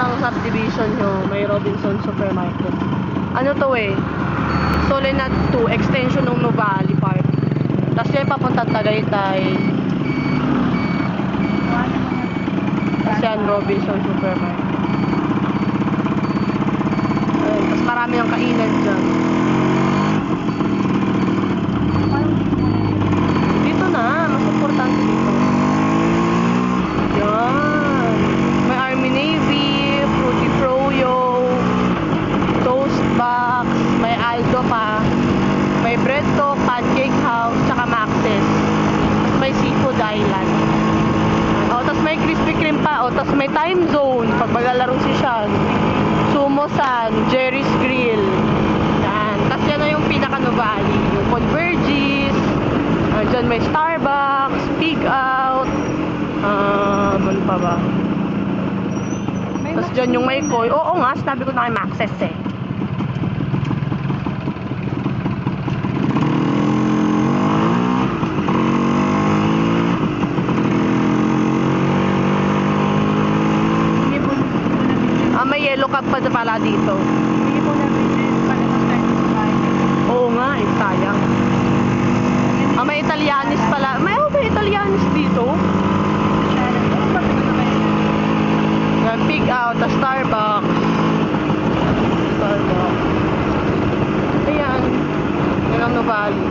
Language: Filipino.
ng subdivision nyo, may Robinson Supermarket. Ano to eh? Solenat 2, extension ng Nuvali Park. Tapos yan papunta Tagaytay. Tapos yan, Robinson Supermarket. Ayun, tapos marami ng kainan dyan. Dito na, mas importante dito. Yan. May Army Navy, Fruity Froyo, Toast Box, may Aldo pa, may Bread Talk, Pancake House, tsaka Max's. Tapos may Seafood Island. O, tapos may Krispy Kreme pa. O, tapos may Time Zone, pag maglalaro si Sean. Sumo San, Jerry's Grill. Yan. Tapos yan na yung pinaka-Nuvali. Yung Convergys. Uh, dyan may Starbucks, Pig Out. Ah, ano pa ba? Tapos dyan yung may koi. Oo nga, sinabi ko na kay Maxes eh. yellow cab pa pala dito. Hindi po namin eh, pala mas sa bahay. Oo nga, eh, sayang. Ah, may Italianis pala. May oh, may Italianis dito. Yan, pig out, a Starbucks. Starbucks. Ayan. Yan ang Novali.